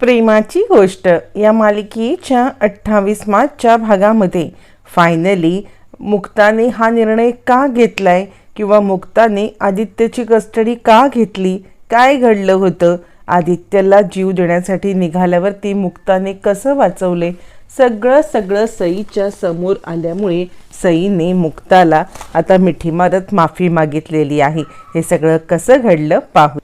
प्रेमाची गोष्ट. या मालिकेच्या अठ्ठावीस मार्चच्या भागामध्ये फायनली मुक्ताने हा निर्णय का घेतलाय किंवा मुक्ताने आदित्यची कस्टडी का घेतली काय घडलं होतं आदित्यला जीव देण्यासाठी निघाल्यावरती मुक्ताने कसं वाचवले सगळं सगळं सईच्या समोर आल्यामुळे सईने मुक्ताला आता मिठी मारत माफी मागितलेली आहे. हे सगळं कसं घडलं पाहू.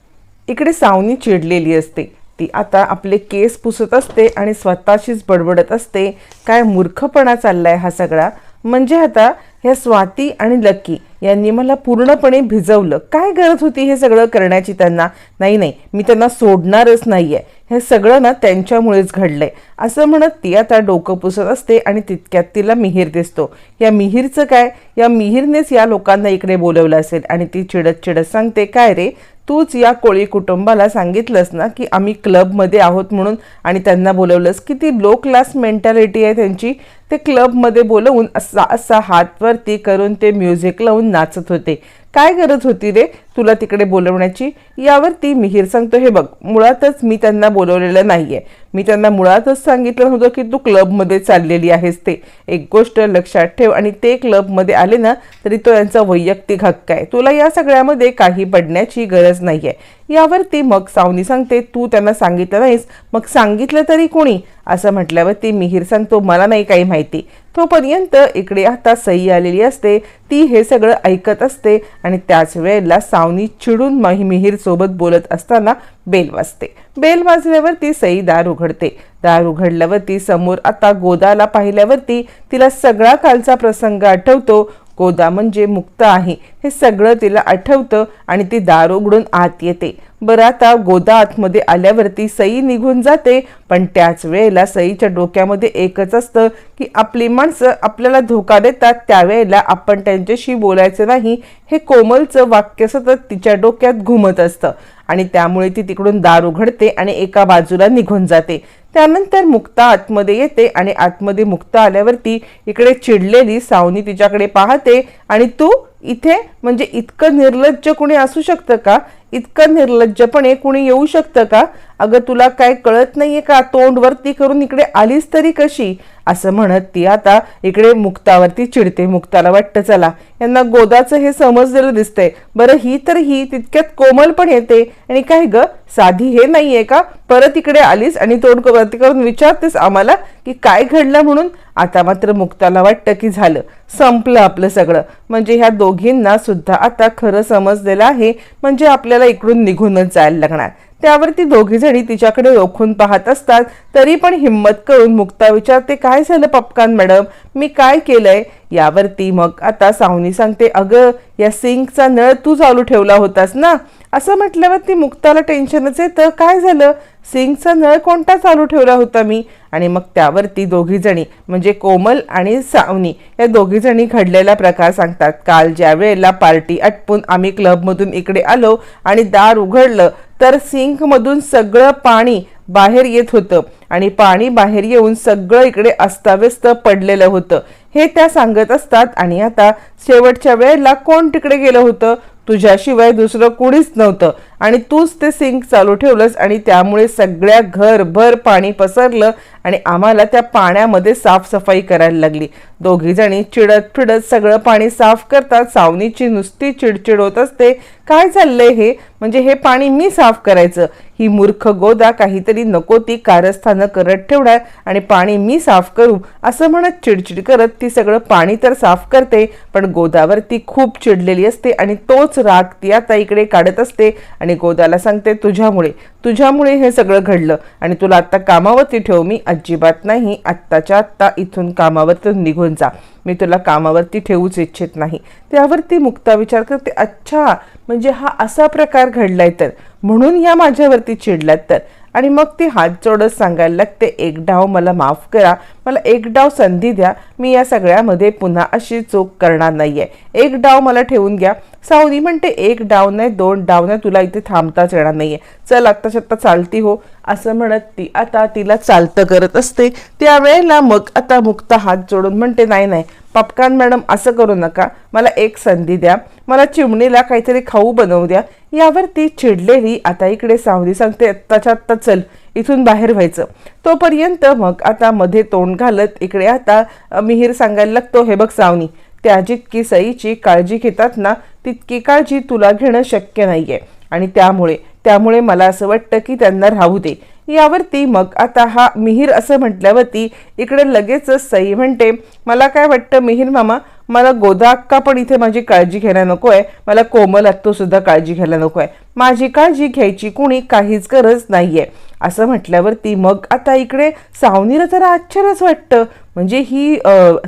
इकडे सावनी चिडलेली असते. ती आता आपले केस पुसत असते आणि स्वतःशीच बडबडत असते काय मूर्खपणा चाललाय हा सगळा? म्हणजे आता ह्या स्वाती आणि लकी यांनी मला पूर्णपणे भिजवलं. काय गरज होती हे सगळं करण्याची त्यांना? नाही नाही मी त्यांना सोडणारच नाहीये. हे सगळं ना त्यांच्यामुळेच घडलंय. असं म्हणत ती आता डोकं पुसत असते आणि तितक्यात तिला मिहीर दिसतो. या मिहीरचं काय? या मिहीरनेच या लोकांना इकडे बोलवलं असेल आणि ती चिडत चिडत सांगते काय रे? तूच या कोळी कुटुंबाला सांगितलंस ना की आम्ही क्लबमध्ये आहोत म्हणून आणि त्यांना बोलवलंस. की ती लो क्लास मेंटॅलिटी आहे त्यांची. ते क्लबमध्ये बोलवून असा असा हातवरती करून ते म्युझिक लावून नाचत होते. काय गरज होती रे तुला तिकडे बोलवण्याची? यावरती मिहीर सांगतो हे बघ मुळातच मी त्यांना बोलवलेलं नाहीये. मी त्यांना मुळातच सांगितलं होतं की तू क्लबमध्ये चाललेली आहेस ते. एक गोष्ट लक्षात ठेव आणि ते क्लबमध्ये आले ना तरी तो यांचा वैयक्तिक हक्क आहे. तुला या सगळ्यामध्ये काही पडण्याची गरज नाहीये. यावरती मग सावनी सांगते तू त्यांना सांगितलं नाहीस. मग सांगितलं तरी कोणी? असं म्हटल्यावर ती मिहीर सांगतो मला नाही काही माहिती. तोपर्यंत इकडे आता सई आलेली असते. ती हे सगळं ऐकत असते आणि त्याच वेळेला सावनी चिडून महिमिहीर सोबत बोलत असताना बेल वाजते. बेल वाजल्यावरती सई दार उघडते. दार उघडल्यावरती समोर आता गोदाला पाहिल्यावरती तिला सगळा कालचा प्रसंग आठवतो. गोदा म्हणजे मुक्त आहे. हे सगळं तिला आठवतं आणि ती दार उघडून आत येते. बरं आता गोदा आतमध्ये आल्यावरती सई निघून जाते पण त्याच वेळेला सईच्या डोक्यामध्ये एकच असतं की आपली माणसं आपल्याला धोका देतात त्यावेळेला आपण त्यांच्याशी बोलायचं नाही. हे कोमलचं वाक्य सतत तिच्या डोक्यात घुमत असतं. आणि त्यामुळे ती तिकडून दार उघडते आणि एका बाजूला निघून जाते. त्यानंतर मुक्ता आतमध्ये येते आणि आतमध्ये मुक्ता आल्यावरती इकडे चिडलेली सावनी तिच्याकडे पाहते आणि तू इथे म्हणजे इतकं निर्लज्ज कुणी असू शकतं का? इतकं निर्लज्जपणे कुणी येऊ शकतं का? अगं तुला काय कळत नाहीये का? तोंड वरती करून इकडे आलीस तरी कशी? असं म्हणत ती आता इकडे मुक्तावरती चिडते. मुक्ताला वाटतं चला यांना गोदाचं हे समजलेलं दिसतंय. बरं ही तर ही तितक्यात कोमल पण येते. आणि काय ग साधी हे नाहीये का? परत इकडे आलीस आणि तोंड वरती करून विचारतेस आम्हाला की काय घडलं म्हणून? आता मात्र मुक्ताला वाटतं की झालं. संपलं आपलं सगळं. म्हणजे ह्या दोघींना सुद्धा आता खरं समजलेलं आहे. म्हणजे आपल्याला इकडून निघूनच जायला लागणार. त्यावरती ती दोघीजणी तिच्याकडे रोखून पाहत असतात. तरी पण हिंमत करून मुक्ता विचारते काय झालं पपकान मॅडम? मी काय केलंय? यावरती मग आता सावनी सांगते अगं या सिंकचा नळ तू चालू ठेवला होतास ना? असं म्हटल्यावर ती मुक्ताला टेन्शनच येतं. काय झालं? सिंकचा नळ कोणता चालू ठेवला होता मी? आणि मग त्यावरती दोघीजणी म्हणजे कोमल आणि सावनी या दोघीजणी घडलेला प्रकार सांगतात. काल ज्या वेळेला पार्टी आटपून आम्ही क्लबमधून इकडे आलो आणि दार उघडलं तर सिंकमधून सगळं पाणी बाहेर येत होतं. आणि पाणी बाहेर येऊन सगळं इकडे अस्ताव्यस्त पडलेलं होतं. हे त्या सांगत असतात. आणि आता शेवटच्या वेळेला कोण तिकडे गेलं होतं? तुझ्याशिवाय दुसरं कुणीच नव्हतं. आणि तूच ते सिंक चालू ठेवलंस आणि त्यामुळे सगळ्या घरभर पाणी पसरलं आणि आम्हाला त्या पाण्यामध्ये साफसफाई करायला लागली. दोघीजणी चिडत फिडत सगळं पाणी साफ करतात. सावनीची नुसती चिडचिड होत असते. काय चाललंय हे? म्हणजे हे पाणी मी साफ करायचं. ही मूर्ख गोदा काहीतरी नको ती कारस्थानं करत ठेवणार आणि पाणी मी साफ करू. असं म्हणत चिडचिड करत ती सगळं पाणी तर साफ करते पण गोदावर ती खूप चिडलेली असते आणि तोच राग ती आता इकडे काढत असते आणि गोदाला सांगते तुझ्यामुळे तुझ्यामुळे हे सगळं घडलं आणि तुला आत्ता कामावरती ठेव मी अजिबात नाही आत्ताच्या आत्ता इथून कामावरतून निघून जा. मी तुला कामावरती ठेवूच इच्छित नाही. त्यावरती मुक्ता विचार करते अच्छा म्हणजे हा असा प्रकार घडलाय तर? म्हणून या माझ्यावरती चिडल्यात तर? आणि मग ती हात जोडत सांगायला लागते एक डाव मला माफ करा मला एक डाव संधी द्या मी या सगळ्यामध्ये पुन्हा अशी चूक करणार नाही आहे एक डाव मला ठेवून घ्या सावनी म्हणते एक डाव नाही दोन डाव नाही तुला इथे थांबताच येणार नाहीये. चल आत्ताच्या आत्ता चालती हो. असं म्हणत ती आता तिला चालतं करत असते. त्यावेळेला मग आता मुक्त हात जोडून म्हणते नाही नाही पपकान मॅडम असं करू नका. मला एक संधी द्या. मला चिमणीला काहीतरी खाऊ बनवू द्या. यावर ती चिडलेली आता इकडे सावली सांगते आत्ताच्या आत्ता चल इथून बाहेर व्हायचं. तोपर्यंत मग आता मध्ये तोंड घालत इकडे आता मिहीर सांगायला लागतो हे बघ सावनी त्या जितकी सईची काळजी घेतात ना तितकी काळजी तुला घेणं शक्य नाहीये. आणि त्यामुळे त्यामुळे मला असं वाटतं की त्यांना राहू दे. यावरती मग आता हा मिहीर असं म्हटल्यावरती इकडे लगेचच सई म्हणते मला काय वाटतं मिहीर मामा मला गोदा अक्का पण इथे माझी काळजी घ्यायला नको आहे मला कोमल अत्तू सुद्धा काळजी घ्यायला नको आहे माझी काळजी घ्यायची कुणी काहीच गरज नाही आहे असं म्हटल्यावरती मग आता इकडे सावनीला जरा आश्चर्यच वाटतं. म्हणजे ही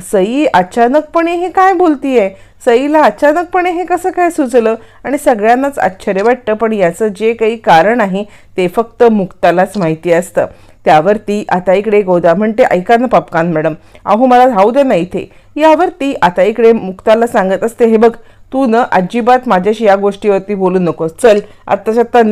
सई अचानकपणे हे काय बोलतीये? सईला अचानकपणे हे कसं काय सुचलं? आणि सगळ्यांनाच आश्चर्य वाटतं पण याचं जे काही कारण आहे ते फक्त मुक्तालाच माहिती असतं. त्यावरती आता इकडे गोदा म्हणते ऐका ना पापकान मॅडम अहो मला राहू दे ना इथे. यावरती आता इकडे मुक्ताला सांगत असते हे बघ तू न अजिबात माझ्याशी या गोष्टीवरती बोलू नकोस. चल आत्ताच्या आत्ता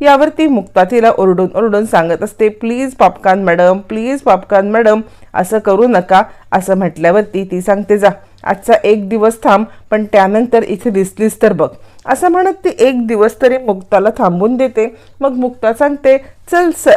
यावर यावरती मुक्ता तिला ओरडून ओरडून सांगत असते प्लीज पापकान मॅडम प्लीज पापकान मॅडम असं करू नका असं म्हटल्यावरती ती सांगते जा आजचा एक दिवस थांब पण त्यानंतर इथे दिसलीस तर बघ. असं म्हणत ती एक दिवस तरी मुक्ताला थांबून देते. मग मुक्ता सांगते चल स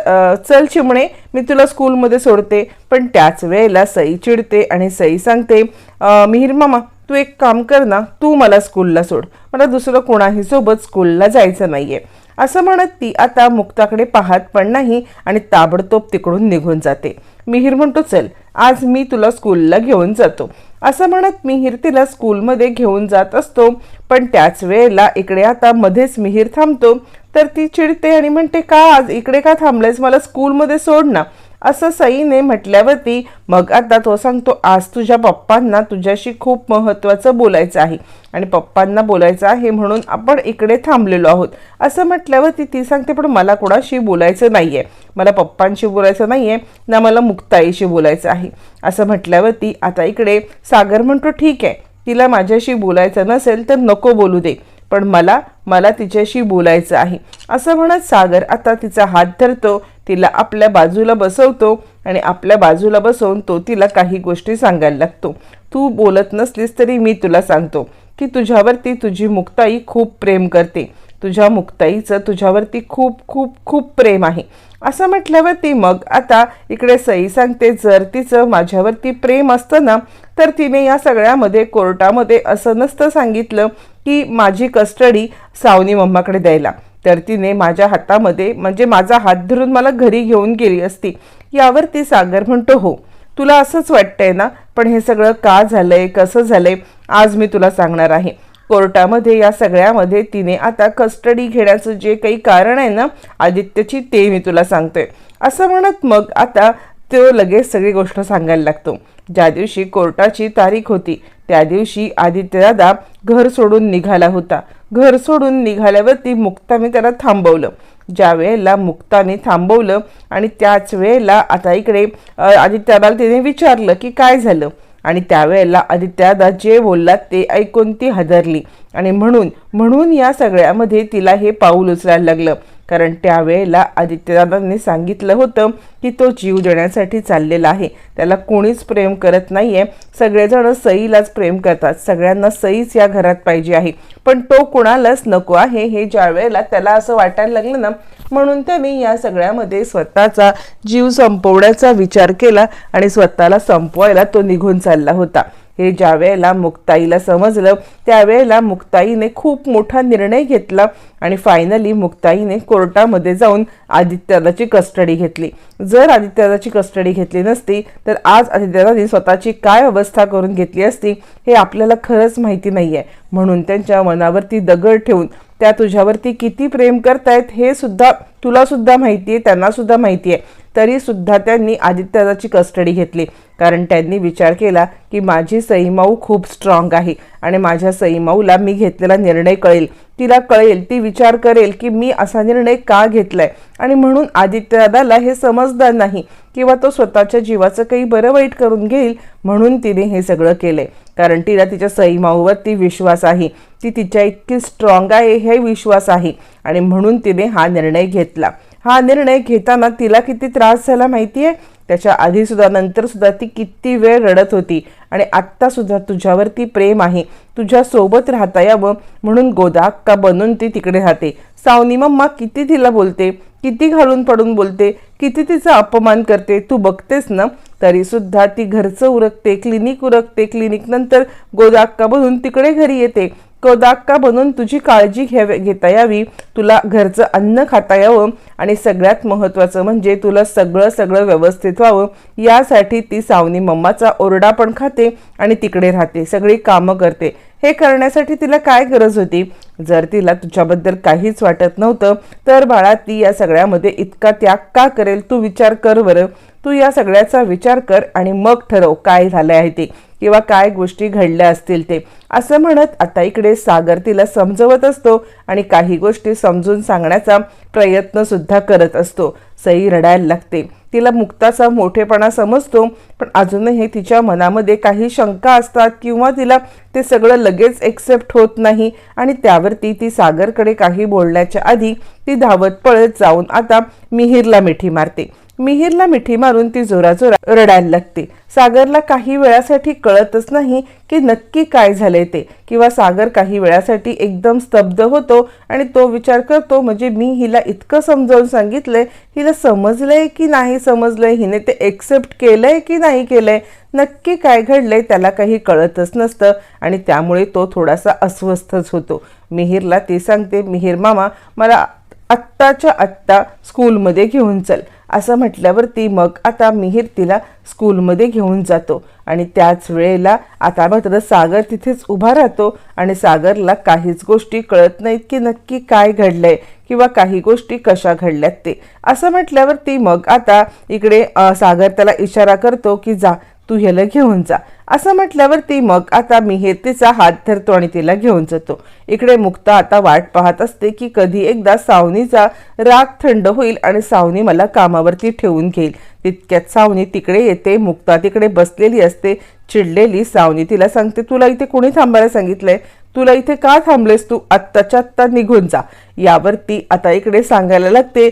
चल चिमणे मी तुला स्कूलमध्ये सोडते. पण त्याच वेळेला सई चिडते आणि सई सांगते "अं, मिहीर मामा तू एक काम कर ना तू मला स्कूलला सोड. मला दुसरं कोणाही सोबत स्कूलला जायचं नाही आहे असं म्हणत ती आता मुक्ताकडे पाहत पण नाही आणि ताबडतोब तिकडून निघून जाते. मिहीर म्हणतो चल आज मी तुला स्कूलला घेऊन जातो. असं म्हणत मिहीर तिला स्कूलमध्ये घेऊन जात असतो पण त्याच वेळेला इकडे आता मध्येच मिहीर थांबतो. तर ती चिडते आणि म्हणते का आज? इकडे का थांबलायस? मला स्कूलमध्ये सोड ना. असं सईने म्हटल्यावरती मग आता तो सांगतो आज तुझ्या पप्पांना तुझ्याशी खूप महत्त्वाचं बोलायचं आहे. आणि पप्पांना बोलायचं आहे म्हणून आपण इकडे थांबलेलो आहोत. असं म्हटल्यावरती ती सांगते पण मला कोणाशी बोलायचं नाही आहे मला पप्पांशी बोलायचं नाही आहे ना मला मुक्ताईशी बोलायचं आहे. असं म्हटल्यावरती आता इकडे सागर म्हणतो ठीक आहे. तिला माझ्याशी बोलायचं नसेल तर नको बोलू दे. पण मला मला तिच्याशी बोलायचं आहे. असं म्हणत सागर आता तिचा हात धरतो तिला आपल्या बाजूला बसवतो आणि आपल्या बाजूला बसवून तो तिला काही गोष्टी सांगायला लागतो. तू बोलत नसलीस तरी मी तुला सांगतो की तुझ्यावरती तुझी मुक्ताई खूप प्रेम करते. तुझ्या मुक्ताईचं तुझ्यावरती खूप खूप खूप प्रेम आहे. असं म्हटल्यावरती मग आता इकडे सई सांगते जर तिचं माझ्यावरती प्रेम असतं ना तर तिने या सगळ्यामध्ये कोर्टामध्ये असं नसतं सांगितलं की माझी कस्टडी सावनी मम्माकडे द्यायला. तर तिने माझ्या हातामध्ये म्हणजे माझा हात धरून मला घरी घेऊन गेली असती. यावर ती सागर म्हणतो हो तुला असंच वाटतंय ना? पण हे सगळं का झालंय? कसं झालंय? आज मी तुला सांगणार आहे. कोर्टामध्ये या सगळ्यामध्ये तिने आता कस्टडी घेण्याचं जे काही कारण आहे ना आदित्यची ते मी तुला सांगतोय. असं म्हणत मग आता तो लगेच सगळी गोष्ट सांगायला लागतो. ज्या दिवशी कोर्टाची तारीख होती त्या दिवशी आदित्यदादा घर सोडून निघाला होता. घर सोडून निघाल्यावरती मुक्ताने त्याला थांबवलं. ज्या वेळेला मुक्ताने थांबवलं आणि त्याच वेळेला आता इकडे आदित्यदाला तिने विचारलं की काय झालं? आणि त्यावेळेला आदित्यदा जे बोललात ते ऐकून ती हादरली. आणि म्हणून म्हणून या सगळ्यामध्ये तिला हे पाऊल उचलायला लागलं. कारण त्यावेळेला आदित्यनाथांनी सांगितलं होतं की तो जीव देण्यासाठी चाललेला आहे. त्याला कोणीच प्रेम करत नाही आहे सगळेजण सईलाच प्रेम करतात. सगळ्यांना सईच या घरात पाहिजे आहे. पण तो कोणालाच नको आहे हे ज्या वेळेला त्याला असं वाटायला लागलं ना म्हणून त्याने या सगळ्यामध्ये स्वतःचा जीव संपवण्याचा विचार केला आणि स्वतःला संपवायला तो निघून चालला होता. हे ज्या वेळेला मुक्ताईला समजलं त्यावेळेला मुक्ताईने खूप मोठा निर्णय घेतला आणि फायनली मुक्ताईने कोर्टामध्ये जाऊन आदित्यदाची कस्टडी घेतली. जर आदित्यदाची कस्टडी घेतली नसती तर आज आदित्यदाने स्वतःची काय अवस्था करून घेतली असती हे आपल्याला खरंच माहिती नाही आहे म्हणून त्यांच्या मनावरती दगड ठेवून त्या तुझ्यावरती किती प्रेम करतायत हे सुद्धा तुला सुद्धा माहिती आहे त्यांना सुद्धा माहिती आहे तरीसुद्धा त्यांनी आदित्यदाची कस्टडी घेतली. कारण त्यांनी विचार केला की माझी सईमाऊ खूप स्ट्रॉंग आहे आणि माझ्या सईमाऊला मी घेतलेला निर्णय कळेल. तिला कळेल ती विचार करेल की मी असा निर्णय का घेतलाय? आणि म्हणून आदित्यदादाला हे समजदार नाही किंवा तो स्वतःच्या जीवाचं काही बरं वाईट करून घेईल म्हणून तिने हे सगळं केलंय. कारण तिला तिच्या सईमाऊवर ती विश्वास आहे. ती तिच्या इतकी स्ट्रॉंग आहे हे विश्वास आहे. आणि म्हणून तिने हा निर्णय घेतला. हा निर्णय घेताना तिला किती त्रास झाला माहिती आहे त्याच्या आधी सुद्धा ती किती वेळ रडत होती. आणि आत्तासुद्धा तुझ्यावरती प्रेम आहे. तुझ्यासोबत राहता यावं म्हणून गोदा का बनून ती तिकडे राहते. सावनी मम्मा किती तिला बोलते? किती घालून पडून बोलते? किती तिचा अपमान करते? तू बघतेस ना? तरीसुद्धा ती घरचं उरकते क्लिनिक उरकते. क्लिनिकनंतर गोदाक्का बनून तिकडे घरी येते. कदाक्का बनून तुझी काळजी घ्यावी घेता यावी. तुला घरचं अन्न खाता यावं आणि सगळ्यात महत्त्वाचं म्हणजे तुला सगळं सगळं व्यवस्थित व्हावं. यासाठी ती सावनी मम्माचा ओरडा पण खाते आणि तिकडे राहते सगळी कामं करते. हे करण्यासाठी तिला काय गरज होती? जर तिला तुझ्याबद्दल काहीच वाटत नव्हतं तर बाळा ती या सगळ्यामध्ये इतका त्याग का करेल? तू विचार कर बरं. तू या सगळ्याचा विचार कर आणि मग ठरव काय झालं आहे ते किंवा काय गोष्टी घडल्या असतील ते. असं म्हणत आता इकडे सागर तिला समजवत असतो आणि काही गोष्टी समजून सांगण्याचा प्रयत्नसुद्धा करत असतो. सई रडायला लागते. तिला मुक्ताचा मोठेपणा समजतो पण अजूनही तिच्या मनामध्ये काही शंका असतात किंवा तिला ते सगळं लगेच एक्सेप्ट होत नाही आणि त्यावरती ती सागरकडे काही बोलण्याच्या आधी ती धावत पळत जाऊन आता मिहीरला मिठी मारते. मिहीरला मिठी मारून ती जोराजोरा रडायला लागते. सागरला काही वेळासाठी कळतच नाही की नक्की काय झालंय ते. किंवा सागर काही वेळासाठी एकदम स्तब्ध होतो आणि तो विचार करतो म्हणजे मी हिला इतकं समजावून सांगितलंय हिला समजलंय की नाही समजलंय? हिने ते एक्सेप्ट केलंय की नाही केलंय? नक्की काय घडलंय त्याला काही कळतच नसतं आणि त्यामुळे तो थोडासा अस्वस्थच होतो. मिहीरला ती सांगते मिहीर मामा मला आत्ताच्या आत्ता स्कूलमध्ये घेऊन चल. असं म्हटल्यावरती मग आता मिहीर तिला स्कूलमध्ये घेऊन जातो. आणि त्याच वेळेला आता मात्र सागर तिथेच उभा राहतो. आणि सागरला काहीच गोष्टी कळत नाहीत की नक्की काय घडलंय किंवा काही गोष्टी कशा घडल्यात ते. असं म्हटल्यावरती मग आता इकडे सागर त्याला इशारा करतो की जा तू ह्याला घेऊन जा. असं म्हटल्यावर ती मग आता मी हे तिचा हात धरतो आणि तिला घेऊन जातो. इकडे मुक्ता आता वाट पाहत असते की कधी एकदा सावनीचा राग थंड होईल आणि सावनी मला कामावरती ठेवून घेईल. तितक्यात सावनी तिकडे येते मुक्ता तिकडे बसलेली असते. चिडलेली सावनी तिला सांगते तुला इथे कोणी थांबायला सांगितलंय? तुला इथे का थांबलेस तू? आत्ताच्या आत्ता निघून जा. यावर ती आता इकडे सांगायला लागते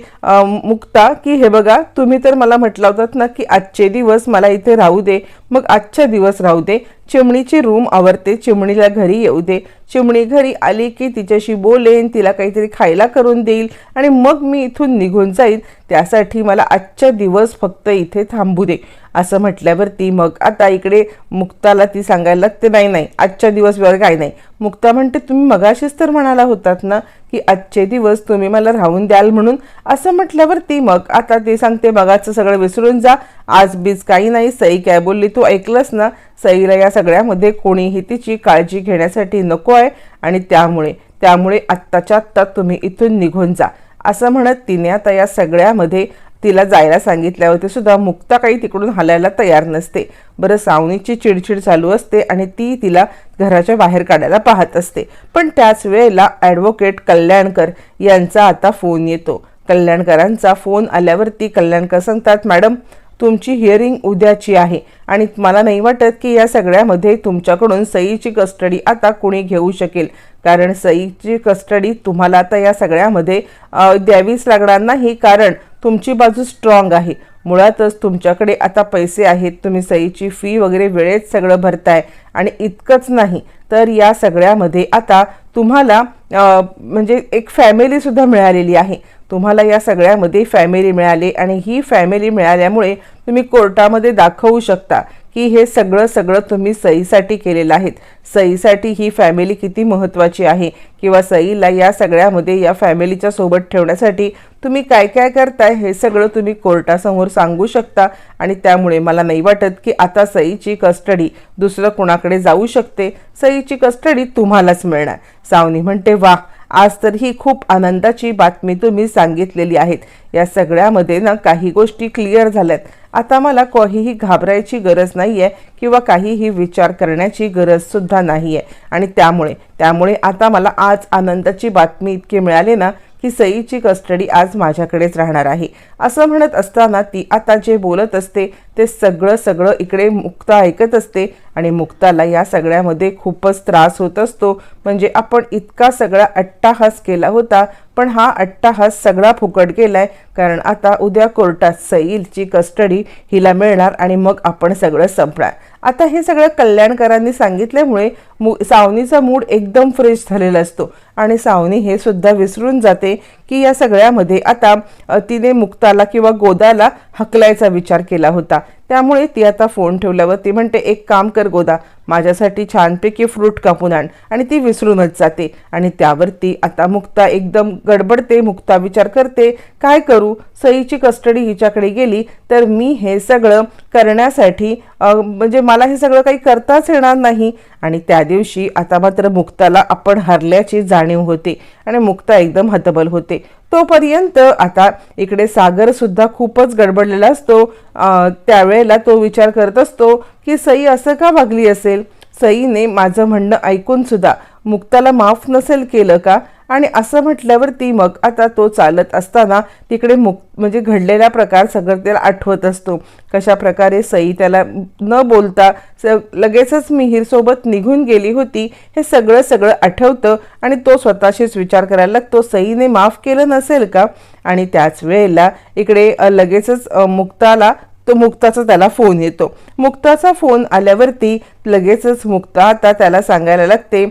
मुक्ता की हे बघा तुम्ही तर मला म्हटलं होतात ना की आजचे दिवस मला इथे राहू दे. मग आजच्या दिवस राहू दे. चिमणीची रूम आवडते चिमणीला घरी येऊ दे. चिमणी घरी आली की तिच्याशी बोलेन तिला काहीतरी खायला करून देईल आणि मग मी इथून निघून जाईल त्यासाठी मला आजच्या दिवस फक्त इथे थांबू दे. असं म्हटल्यावरती मग आता इकडे मुक्ताला ती सांगायला लागते नाही नाही आजच्या दिवस वेळ काय नाही. मुक्ता म्हणते तुम्ही मगाशीच तर म्हणाला होतात ना की आजचे दिवस तुम्ही मला राहून द्याल म्हणून. असं म्हटल्यावरती मग आता ते सांगते बघाचं सगळं विसरून जा. आज बीज काही नाही सई काय बोलली तू ऐकलंस ना? सईला या सगळ्यामध्ये कोणीही तिची काळजी घेण्यासाठी नको आहे आणि त्यामुळे त्यामुळे आत्ताच्या आत्ता तुम्ही इथून निघून जा. असं म्हणत तिने आता या सगळ्यामध्ये तिला जायला सांगितल्यावरती सुद्धा मुक्ता काही तिकडून हलायला तयार नसते. बरं सावनीची चिडचिड चालू असते आणि ती तिला घराच्या बाहेर काढायला पाहत असते. पण त्याच वेळेला ॲडव्होकेट कल्याणकर यांचा आता फोन येतो. कल्याणकरांचा फोन आल्यावरती कल्याणकर सांगतात मॅडम तुमची हिअरिंग उद्याची आहे आणि मला नाही वाटत की या सगळ्यामध्ये तुमच्याकडून सईची कस्टडी आता कुणी घेऊ शकेल. कारण सईची कस्टडी तुम्हाला आता या सगळ्यामध्ये द्यावीच लागणार नाही. कारण तुमची बाजू स्ट्रॉंग आहे. मुळातच तुमच्याकडे आता पैसे आहेत तुम्ही सईची फी वगैरे वेळेत सगळं भरताय. आणि इतकंच नाही. तर या सगळ्यामध्ये आता तुम्हाला म्हणजे एक फॅमिलीसुद्धा मिळालेली आहे. तुम्हाला या सगळ्यामध्ये फॅमिली मिळाली आणि ही फॅमिली मिळाल्यामुळे तुम्ही कोर्टामध्ये दाखवू शकता की हे सगळं सगळं तुम्ही सईसाठी केलेलं आहे सईसाठी ही फॅमिली किती महत्त्वाची आहे किंवा सईला या सगळ्यामध्ये या फॅमिलीच्या सोबत ठेवण्यासाठी तुम्ही काय काय करताय हे सगळं तुम्ही कोर्टासमोर सांगू शकता. आणि त्यामुळे मला नाही वाटत की आता सईची कस्टडी दुसरं कोणाकडे जाऊ शकते. सईची कस्टडी तुम्हालाच मिळणार. सावनी म्हणते वा आज तर ही खूप आनंदाची बातमी तुम्ही सांगितलेली आहेत. या सगळ्यामध्ये ना काही गोष्टी क्लिअर झाल्यात. आता मला काहीही घाबरायची गरज नाही आहे किंवा काहीही विचार करण्याची गरजसुद्धा नाही आहे आणि त्यामुळे त्यामुळे आता मला आज आनंदाची बातमी इतकी मिळाली ना की सईची कस्टडी आज माझ्याकडेच राहणार आहे. असं म्हणत असताना ती आता जे बोलत असते ते सगळं सगळं इकडे मुक्ता ऐकत असते आणि मुक्ताला या सगळ्यामध्ये खूपच त्रास होत असतो. म्हणजे आपण इतका सगळा अट्टाहास केला होता पण हा अट्टाहास सगळा फुकट गेलाय कारण आता उद्या कोर्टात सईलची कस्टडी हिला मिळणार आणि मग आपण सगळं संपणार. आता हे सगळं कल्याणकरांनी सांगितल्यामुळे मु सावनीचा मूड एकदम फ्रेश झालेला असतो. आणि सावनी हे सुद्धा विसरून जाते की या सगळ्यामध्ये आता तिने मुक्ताला किंवा गोदाला हकलायचा विचार केला होता. त्यामुळे ती आता फोन ठेवल्यावर ती म्हणते एक काम कर गोदा माझ्यासाठी छानपैकी फ्रूट कापून आण. आणि ती विसरूनच जाते. आणि त्यावरती आता मुक्ता एकदम गडबडते. मुक्ता विचार करते काय करू? सईची कस्टडी हिच्याकडे गेली तर मी हे सगळं करण्यासाठी म्हणजे मला हे सगळं काही करताच येणार नाही. आणि त्या दिवशी आता मात्र मुक्ताला आपण हरल्याची जाणीव होते. आणि मुक्ता एकदम हतबल होते. तोपर्यंत आता इकडे सागरसुद्धा खूपच गडबडलेला असतो. त्यावेळेला तो विचार करत असतो की सई असं का वागली असेल? सईने माझं म्हणणं ऐकून सुद्धा मुक्ताला माफ नसेल केलं का? आणि असं म्हटल्यावरती मग आता तो चालत असताना तिकडे मुक म्हणजे घडलेला प्रकार सगळं त्याला आठवत असतो. कशा प्रकारे सई त्याला न बोलता स लगेचच मिहीरसोबत निघून गेली होती हे सगळं सगळं आठवतं आणि तो स्वतःशीच विचार करायला लागतो सईने माफ केलं नसेल का? आणि त्याच वेळेला इकडे लगेचच मुक्ताला तो मुक्ताचा त्याला फोन येतो. मुक्ताचा फोन आल्यावरती लगेचच मुक्ता आता त्याला सांगायला लागते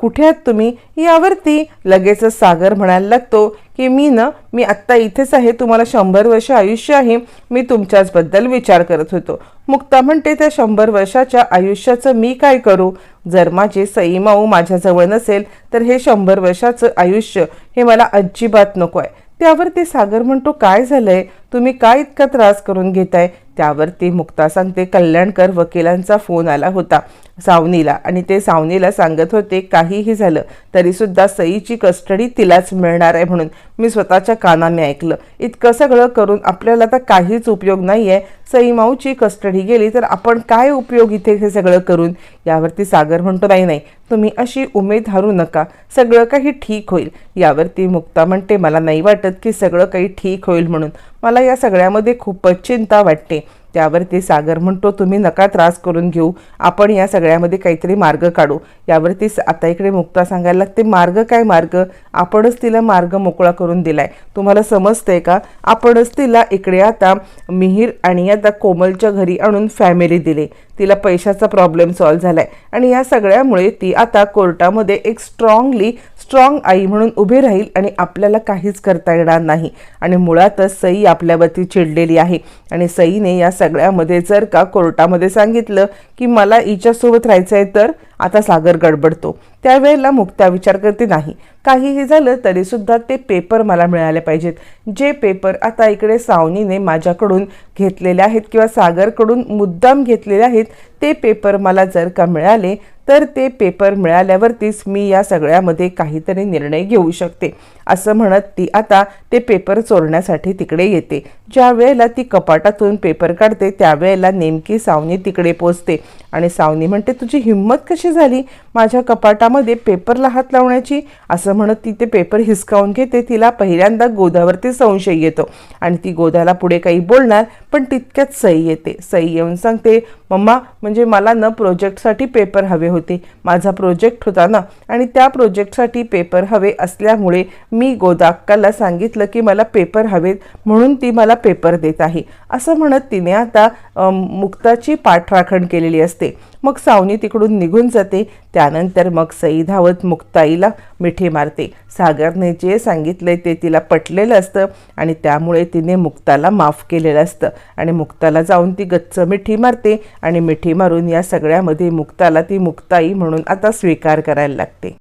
कुठे आहात तुम्ही? यावरती लगेचच सागर म्हणायला लागतो की मी ना मी आत्ता इथेच आहे. तुम्हाला शंभर वर्ष आयुष्य आहे. मी तुमच्याचबद्दल विचार करत होतो. मुक्ता म्हणते त्या शंभर वर्षाच्या आयुष्याचं मी काय करू? जर माझे सईमाऊ माझ्याजवळ नसेल तर हे शंभर वर्षाचं आयुष्य हे मला अजिबात नको आहे. त्यावरती सागर म्हणतो काय झालंय? तुम्ही काय इतका त्रास करून घेताय? त्यावरती मुक्ता सांगते कल्याणकर वकिलांचा फोन आला होता सावनीला आणि ते सावनीला सांगत होते काहीही झालं तरीसुद्धा सईची कस्टडी तिलाच मिळणार आहे म्हणून मी स्वतःच्या कानाने ऐकलं. इतकं सगळं करून आपल्याला तर काहीच उपयोग नाही आहे सई माऊची कस्टडी गेली तर आपण काय उपयोग इथे हे सगळं करून? यावरती सागर म्हणतो नाही नाही तुम्ही अशी उमेद हारू नका. सगळं काही ठीक होईल. यावरती मुक्ता म्हणते मला नाही वाटत की सगळं काही ठीक होईल म्हणून. मला या सगळ्यामध्ये खूपच चिंता वाटते. त्यावरती सागर म्हणतो तुम्ही नका त्रास करून घेऊ. आपण या सगळ्यामध्ये काहीतरी मार्ग काढू. यावरती स- आता इकडे मुक्ता सांगायला लागते मार्ग काय मार्ग? आपणच तिला मार्ग मोकळा करून दिलाय. तुम्हाला समजतंय का? आपणच तिला इकडे आता मिहीर आणि आता कोमलच्या घरी आणून फॅमिली दिली. तिला पैशाचा प्रॉब्लेम सॉल्व्ह झालाय. आणि या सगळ्यामुळे ती आता कोर्टामध्ये एक स्ट्रॉंगली स्ट्रॉंग आई म्हणून उभी राहील आणि आपल्याला काहीच करता येणार नाही. आणि मुळातच सई आपल्यावरती चिडलेली आहे. आणि सईने या सगळ्यामध्ये जर का कोर्टामध्ये सांगितलं की मला हिच्यासोबत राहायचं आहे तर आता सागर गडबडतो. त्यावेळेला मुक्ता विचार करते नाही. काहीही झालं तरीसुद्धा ते पेपर मला मिळाले पाहिजेत. जे पेपर आता इकडे सावनीने माझ्याकडून घेतलेले आहेत किंवा सागरकडून मुद्दाम घेतलेले आहेत ते पेपर मला जर का मिळाले तर ते पेपर मिळाल्यावरतीच मी या सगळ्यामध्ये काहीतरी निर्णय घेऊ शकते. असं म्हणत ती आता ते पेपर चोरण्यासाठी तिकडे येते. ज्या वेळेला ती कपाटातून पेपर काढते त्यावेळेला नेमकी सावनी तिकडे पोचते. आणि सावनी म्हणते तुझी हिंमत कशी झाली माझ्या कपाटामध्ये पेपरला हात लावण्याची? असं म्हणत ती ते पेपर हिसकावून घेते. तिला पहिल्यांदा गोदावरती संशय येतो. आणि ती गोदाला पुढे काही बोलणार पण तितक्यात सई येते. सई येऊन सांगते मम्मा म्हणजे मला न प्रोजेक्टसाठी पेपर हवे होते. माझा प्रोजेक्ट होता ना. आणि त्या प्रोजेक्टसाठी पेपर हवे असल्यामुळे मी गोदाक्काला सांगितलं की मला पेपर हवेत म्हणून ती मला पेपर देत आहे. असं म्हणत तिने आता मुक्ताची पाठराखण केलेली असते. मग सावनी तिकडून निघून जाते. त्यानंतर मग सई धावत मुक्ताईला मिठी मारते. सागरने जे सांगितलंय ते तिला पटलेलं असतं आणि त्यामुळे तिने मुक्ताला माफ केलेलं असतं. आणि मुक्ताला जाऊन ती गच्च मिठी मारते आणि मिठी मारून या सगळ्यामध्ये मुक्ताला ती मुक्ताई म्हणून आता स्वीकार करायला लागते.